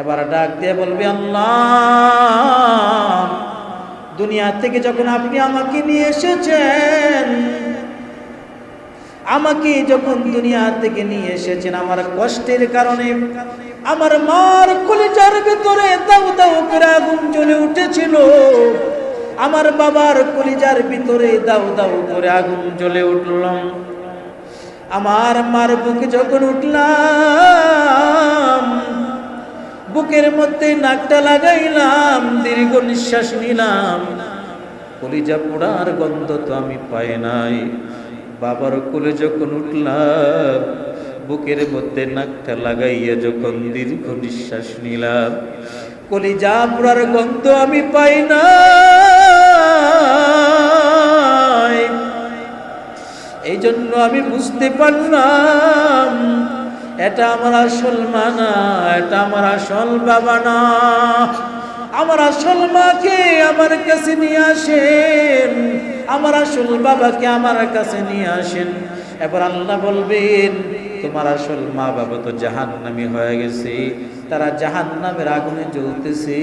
এবার ডাক দিয়ে বলবে, আল্লাহ, দুনিয়া থেকে যখন আপনি আমাকে নিয়ে এসেছেন, আমাকে যখন দুনিয়া থেকে নিয়ে এসেছেন, আমার কষ্টের কারণে, আমার মার কলিজার ভিতরে দাউ দাউ করে আগুন জ্বলে উঠেছিল। আমার বাবার কলিজার ভিতরে দাউ দাউ করে আগুন জ্বলে উঠলাম আমার মার বুকে যখন উঠলাম বুকের মধ্যে নাকটা লাগাইলাম, দীর্ঘ নিঃশ্বাস নিলাম। কলিজা পোড়ার গন্ধ তো আমি পাই নাই। বাবার কোলে যখন উঠলাম, বুকের মধ্যে নাকটা লাগাইয়া যখন দীর্ঘ নিঃশ্বাস নিলাম, কলিজা পোড়ার গন্ধ আমি পাই না এই জন্য আমি বুঝতে পারলাম এটা আমার আসল মা না এটা আমার আসল বাবা না। আমার আসল মাকে আমার কাছে নিয়ে আসেন, আমার আসল বাবাকে আমার কাছে নিয়ে আসেন। এবার আল্লাহ বলবেন, তোমার আসল মা বাবা তো জাহান নামি হয়ে গেছে। তারা জাহান নামের আগুনে জ্বলতেছে।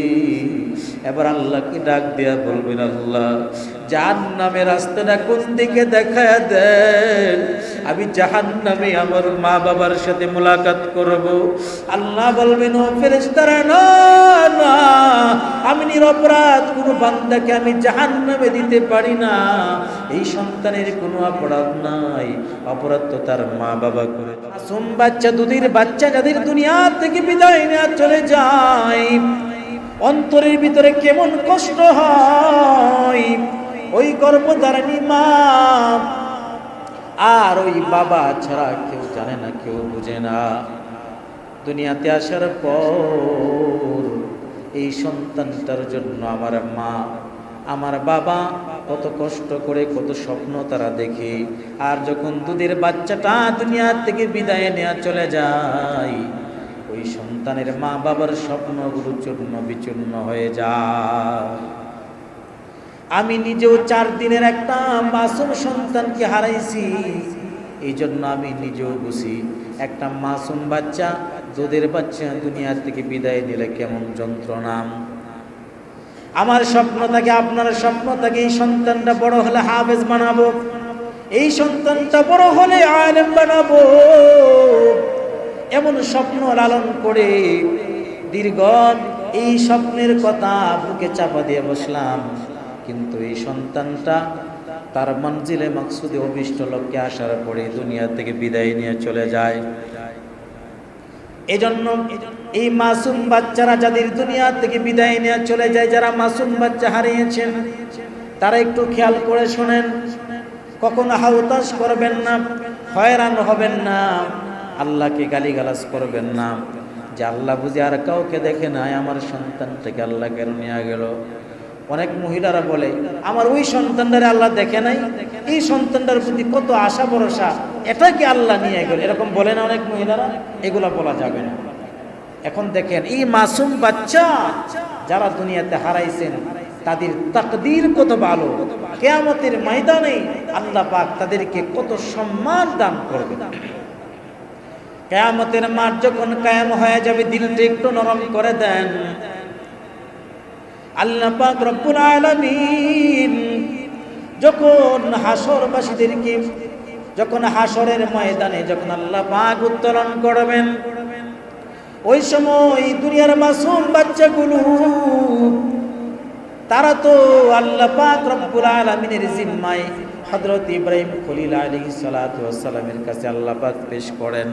এবার আল্লাহকে ডাক দেয়া বলবেন, আল্লাহ জাহান নামের রাস্তাটা কোন দিকে দেখা দেন? আমি জাহান নামে আমার মা বাবার সাথে মোলাকাত করব। আল্লাহ বলবেন, ও ফেরেস্তারা না না, আমি নিরপরাধ, কোনো বান্দাকে আমি জাহান নামে দিতে পারি না। এই সন্তানের কোনো অপরাধ নাই। অপরাধ তো তার মা বাবা করে বাচ্চা, দুধের বাচ্চা যাদের দুনিয়া থেকে বিদায় নেওয়া চলে যায়। অন্তরের ভিতরে কেমন কষ্ট হয়। ওই গর্ভধারণী মা। আর ওই বাবা ছাড়া কেউ জানে না, কেউ বুঝে না। দুনিয়াতে আসার পর এই সন্তানটার জন্য আমার মা, আমার বাবা কত কষ্ট করে, কত স্বপ্ন তারা দেখে। আর যখন দুধের বাচ্চাটা দুনিয়া থেকে বিদায় নেওয়া চলে যায় ওই সন্তানের মা বাবার স্বপ্নগুলো চূর্ণ বিচূর্ণ হয়ে যায়। আমি নিজেও চার দিনের একটা মাসুম সন্তানকে হারাইছি। এই জন্য আমি নিজেও বুঝি, একটা মাসুম বাচ্চা, দুধের বাচ্চা দুনিয়ার থেকে বিদায় দিলে কেমন যন্ত্রণা। আমার স্বপ্ন থাকে, আপনার স্বপ্ন থাকে, এই সন্তানটা বড় হলে হাফেজ বানাবো। এই সন্তানটা বড় হলে আলেম বানাবো। এমন স্বপ্ন লালন করে। দীর্ঘ, এই স্বপ্নের কথা বুকে চাপা দিয়ে বসলাম। কিন্তু এই সন্তানটা তার মঞ্জিলে মাকসুদে অভিষ্ট লক্ষ্যে আসার পরে দুনিয়া থেকে বিদায় নিয়ে চলে যায়। এজন্য এই মাসুম বাচ্চারা যাদের দুনিয়া থেকে বিদায় নিয়ে চলে যায়, যারা মাসুম বাচ্চা হারিয়েছেন, তারা একটু খেয়াল করে শোনেন, কখনো হাউতাস করবেন না, হয়রান হবেন না। আল্লাহকে গালিগালাজ করবেন না। যে আল্লাহ বুঝি আর কাউকে দেখে নাই, আমার সন্তানটাকে আল্লাহ কেন নিয়ে গেল। অনেক মহিলারা বলে, আমার ওই সন্তানটারে আল্লাহ দেখে নাই। এই সন্তানটার প্রতি কত আশা, ভরসা, এটা কি আল্লাহ নিয়ে গেল? এরকম বলে না অনেক মহিলারা, এগুলা বলা যাবে না। এখন দেখেন, এই মাসুম বাচ্চা যারা দুনিয়াতে হারাইছেন, তাদের তাকদির কত ভালো। কেয়ামতের ময়দানে আল্লাহ পাক তাদেরকে কত সম্মান দান করবে কেয়ামতের মাঠ যখন কায়াম হয়ে যাবে, দিলটা একটু নরম করে দেন। আল্লাহ পাক রব্বুল আলামিন যখন হাসরবাসীদেরকে যখন হাসরের ময়দানে যখন আল্লাহ পাক উত্তোলন করবেন, ওই সময় দুনিয়ার মাসুম বাচ্চাগুলো, তারা তো আল্লাহ পাক রব্বুল আলামিনের জিম্মায় হযরত ইব্রাহিম খলিল আলাইহিস সালাতু ওয়াস সালামের কাছে আল্লাহ পাক পেশ করেন।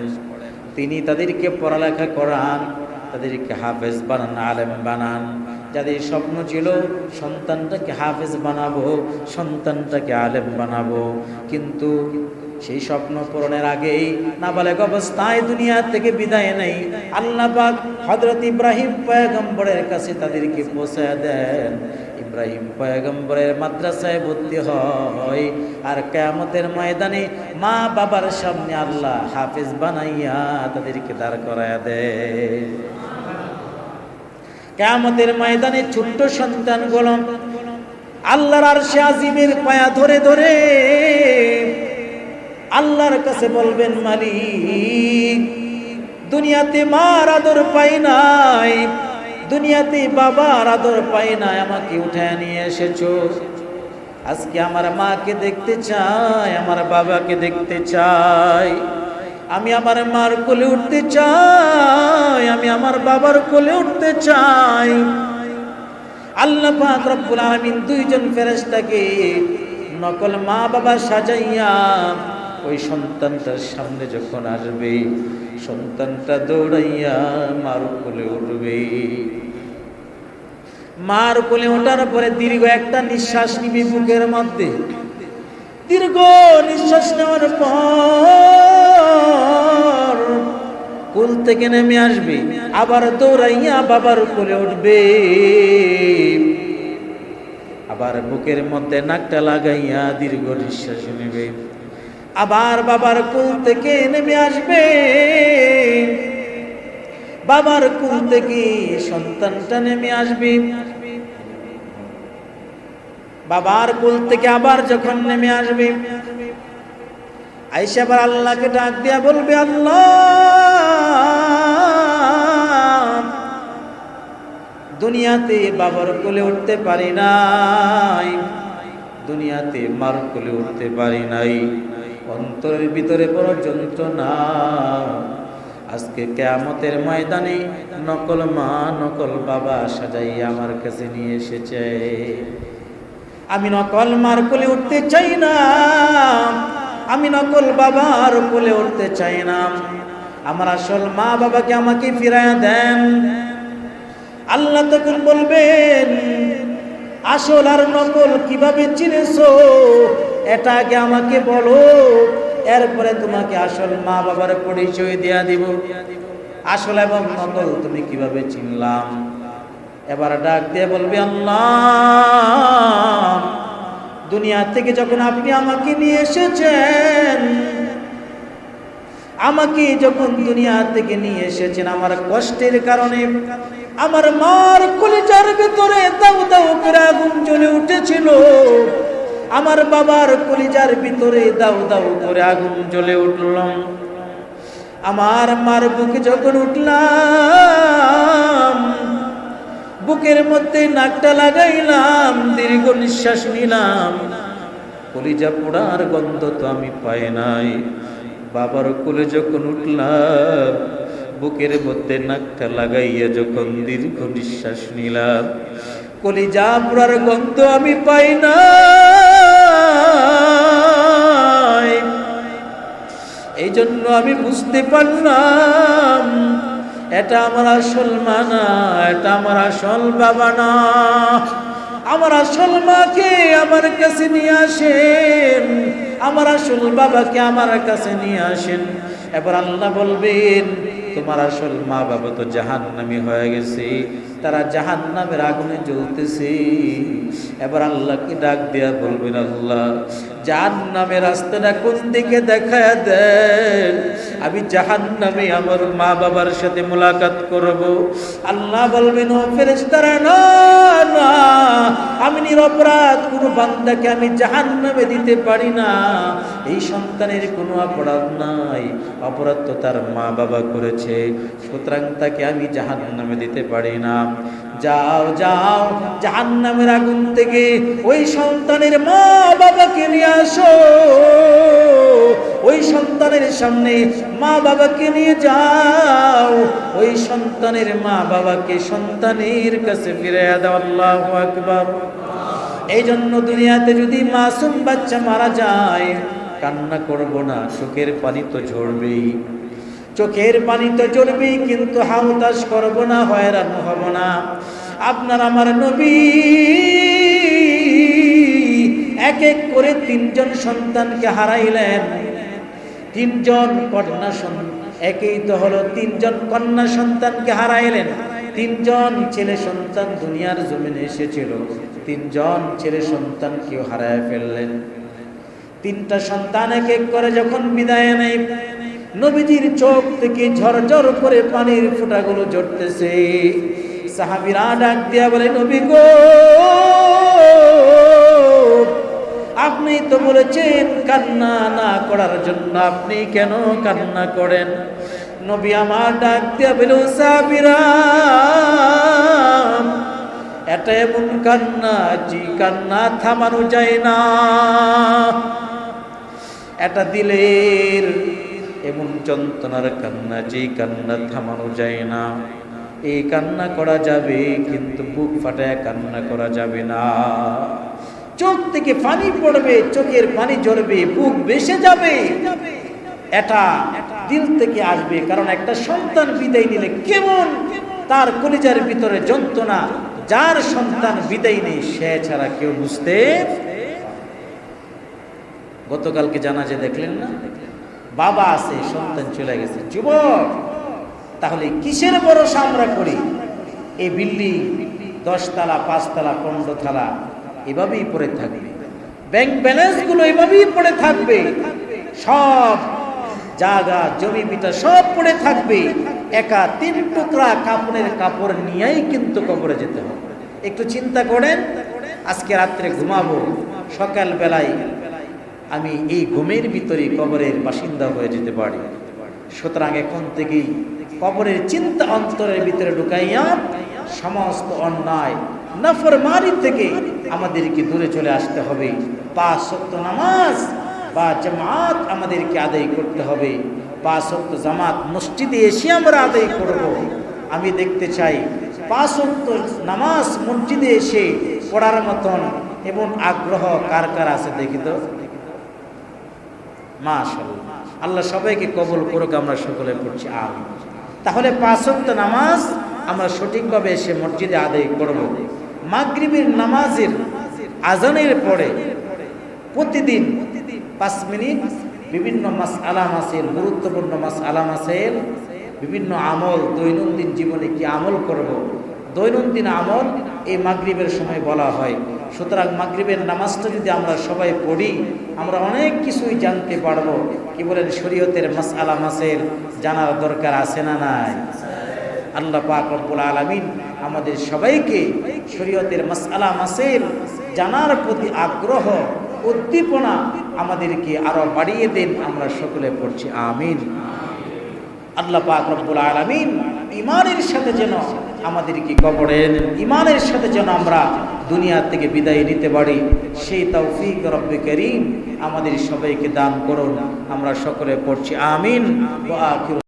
তিনি তাদেরকে পড়ালেখা করান, তাদেরকে হাফেজ বানান, আলেম বানান। যাদের স্বপ্ন ছিল, সন্তানটাকে হাফেজ বানাবো, সন্তানটাকে আলেম বানাবো। কিন্তু সেই স্বপ্ন পূরণের আগেই নাবালেক অবস্থায় দুনিয়া থেকে বিদায় নেই। আল্লাহ পাক হযরত ইব্রাহিম পয়গম্বরের কাছে তাদেরকে পৌঁছে দেন। ইব্রাহিম পয়গম্বরের মাদ্রাসায় ভর্তি হয়। আর কেয়ামতের ময়দানে মা বাবার সামনে আল্লাহ হাফিজ বানাইয়া তাদেরকে দাঁড় করায়া দেয়। কেয়ামতের ময়দানে ছোট্ট সন্তান গোলম আল্লাহর আর সে আজিমের পায়া ধরে ধরে আল্লাহর কাছে বলবেন, মালিক, দুনিয়াতে মার আদর পাই নাই। দুনিয়াতে বাবার আদর পাই নাই, আমাকে উঠায় নিয়ে এসেছ। আজকে আমার মাকে দেখতে চাই, আমার বাবাকে দেখতে চাই। আমি আমার মার কোলে উঠতে চাই, আমি আমার বাবার কোলে উঠতে চাই। আল্লাহ পাক রব্বুল আলামিন দুইজন ফেরেশতাকে নকল মা বাবা সাজাইয়া ওই সন্তানটার সামনে যখন আসবে সন্তানটা দৌড়াইয়া মার কোলে উঠবে। মার কোলে ওঠার পরে দীর্ঘ একটা নিঃশ্বাস নিবি বুকের মধ্যে। দীর্ঘ নিঃশ্বাস নেওয়ার পর কুল থেকে নেমে আসবে, আবার দৌড়াইয়া বাবার কোলে উঠবে। আবার বুকের মধ্যে নাকটা লাগাইয়া দীর্ঘ নিঃশ্বাস নেবে। আবার বাবার কুল থেকে নেমে আসবে। বাবার কুল থেকে সন্তানটা নেমে আসবে। বাবার কুল থেকে আবার যখন নেমে আসবে আইসা আবার আল্লাহকে ডাক দিয়া বলবে, আল্লাহ, দুনিয়াতে বাবার কোলে উঠতে পারি নাই। দুনিয়াতে মার কোলে উঠতে পারি নাই। অন্তরের ভিতরে বড় যন্ত্রণা। আজকে কেয়ামতের ময়দানে নকল মা, নকল বাবা সাজাইয়া আমার কাছে নিয়ে এসেছে। আমি নকল মার কোলে উঠতে চাই না। আমি নকল বাবার কোলে উঠতে চাই না। আমার আসল মা বাবাকে আমাকে ফিরায় দেন। আল্লাহ তখন বলবেন, আসল আর নকল কীভাবে চিনেছো? এটা আগে আমাকে বলো। এরপরে তোমাকে আসল মা বাবার পরিচয় দেয়া দিব। আসল এবং নকল তুমি কীভাবে চিনলাম? এবার ডাক দিয়ে বলবে, আল্লাহ, দুনিয়া থেকে যখন আপনি আমাকে নিয়ে এসেছেন, আমাকে যখন দুনিয়া থেকে নিয়ে এসেছেন, আমার কষ্টের কারণে, আমার মার কলিজার ভিতরে দাউ দাউ করে আগুন জ্বলে উঠেছিল। আমার বাবার কলিজার ভিতরে দাউ দাউ করে আগুন জ্বলে উঠল। আমার মার বুকে যখন উঠলাম, বুকের মধ্যে নাকটা লাগাইলাম, দীর্ঘ নিঃশ্বাস নিলাম। কলিজা পোড়ার গন্ধ তো আমি পাই নাই। বাবার কোলে যখন উঠলাম, বুকের মধ্যে নাকটা লাগাইয়া যখন দীর্ঘ নিঃশ্বাস নিলাম, কলিজা পোড়ার গন্ধ আমি পাই না এই জন্য আমি বুঝতে পারলাম, এটা আমার আসল মানা, এটা আমার আসল বাবা না। আমার আসল মাকে আমার কাছে নিয়ে আসেন, আমার আসল বাবাকে আমার কাছে নিয়ে আসেন। এবার আল্লাহ বলবেন, তোমার আসল মা বাবা তো জাহান নামি হয়ে গেছে। তারা জাহান নামের আগুনে জ্বলতেছে। এবার আল্লাহকে ডাক দেয়া বলবেন, আল্লাহ জাহান নামের রাস্তাটা কোন দিকে দেখা দেন? আমি জাহান নামে আমার মা বাবার সাথে মোলাকাত করব। আল্লাহ বলবেন, ও ফেরেস্তারা না না, আমি নিরপরাধ, কোনো বান্দাকে আমি জাহান নামে দিতে পারি না। এই সন্তানের কোনো অপরাধ নাই, অপরাধ তো তার মা বাবা করেছে, সুতরাং তাকে আমি জাহান নামে দিতে পারি না। যাও যাও জাহান নামের আগুন থেকে ওই সন্তানের মা বাবাকে নিয়ে আসো। ওই সন্তানের সামনে মা বাবাকে নিয়ে যাও। ওই সন্তানের মা বাবাকে সন্তানের কাছে ফিরে দাও, আল্লাহ এই জন্য দুনিয়াতে যদি মাসুম বাচ্চা মারা যায়, কান্না করব না, চোখের পানি তো ঝরবেই। চোখের পানি তো ঝরবেই কিন্তু হাউতাস করব না, হয়রান হব না। আপনার আমার নবী এক এক করে তিনজন সন্তানকে হারাইলেন। তিনজন কন্যা সন্তান, একই তো হলো তিনজন কন্যা সন্তানকে হারাইলেন। তিনজন ছেলে সন্তান দুনিয়ার জমিনে এসেছিল। তিনজন ছেলে সন্তান কেউ হারায় ফেললেন। তিনটা সন্তান এক এক করে যখন বিদায় নেই নবীজির চোখ থেকে ঝরঝর করে পানির ফোঁটাগুলো ঝরতেছে। সাহাবিরা ডাক দিয়া বলে, নবী গো, আপনি তো বলেছেন কান্না না করার জন্য। আপনি কেন কান্না করেন? নবী আমার ডাক দিয়া বলো সাহাবিরা, এটা এমন কান্না জি কান্না থামানো যায় না। এটা দিলের এমন যন্ত্রণার কান্না যে কান্না থামানো যায় না। এই কান্না করা যাবে, কিন্তু বুক ফাটায় কান্না করা যাবে না। চোখ থেকে পানি পড়বে, চোখের পানি ঝরবে, বুক বেসে যাবে। এটা দিল থেকে আসবে, কারণ একটা সন্তান বিদায় নিলে কেমন? তার কলিজার ভিতরে যন্ত্রণা, যার সন্তান বিদায় নেই, সে ছাড়া কেউ বুঝতে গতকালকে জানা যে দেখলেন না? বাবা আছে, সন্তান চলে গেছে। যুবক, তাহলে কিসের ভরসা আমরা করি? এই বিল্ডিং, দশতলা, পাঁচতলা পনেরো তলা এভাবেই পড়ে থাকবে। ব্যাংক ব্যালেন্সগুলো এভাবেই পড়ে থাকবে। সব জায়গা, জমি, বিটা সব পড়ে থাকবে। একা তিন টুকরা কাপড়ের কাপড় নিয়েই কিন্তু কবরে যেতে হবে। একটু চিন্তা করেন, আজকে রাত্রে ঘুমাবো সকাল বেলায় আমি এই ঘুমের ভিতরে কবরের বাসিন্দা হয়ে যেতে পারি। সুতরাং এখন থেকেই কবরের চিন্তা অন্তরের ভিতরে ঢুকাইয়া সমস্ত অন্যায় নফর মারি থেকে আমাদেরকে দূরে চলে আসতে হবে। পাঁচ সত্য নামাজ বা জামাত আমাদেরকে আদায় করতে হবে। পাঁচ সত্য জামাত মসজিদে এসে আমরা আদায় করব। আমি দেখতে চাই, পাঁচ সত্য নামাজ মসজিদে এসে পড়ার মতন এবং আগ্রহ কার কার আছে দেখি তো? মাশাল্লাহ আল্লাহ সবাইকে কবল করুক, আমরা সকলে পড়ছি আমি তাহলে পাঁচক্ত নামাজ আমরা সঠিকভাবে এসে মসজিদে আদায় করব। মাগরিবের নামাজের আজানের পরে প্রতিদিন পাঁচ মিনিট বিভিন্ন মাস আলাম আসেল গুরুত্বপূর্ণ মাস আলাম আসেল বিভিন্ন আমল, দৈনন্দিন জীবনে কি আমল করব। দৈনন্দিন আমল এই মাগরিবের সময় বলা হয়। সুতরাং মাগরিবের নামাজটা যদি আমরা সবাই পড়ি, আমরা অনেক কিছুই জানতে পারব। কি বলেন, শরীয়তের মাস আলাম আসেল জানার দরকার আছে না নাই? আল্লাহ পাক রব্বুল আলামিন আমাদের সবাইকে শরীয়তের মাসেল জানার প্রতি আগ্রহ, উদ্দীপনা আমাদেরকে আরও বাড়িয়ে দেন। আমরা সকলে পড়ছি, আমিন। আল্লাহ পাক রব্বুল আলামিন ইমানের সাথে যেন আমাদেরকে কবরের ইমানের সাথে যেন আমরা দুনিয়া থেকে বিদায় নিতে পারি। সেই তৌফিক রব্বে করিম আমাদের সবাইকে দান করুন। আমরা সকলে পড়ছি আমিন।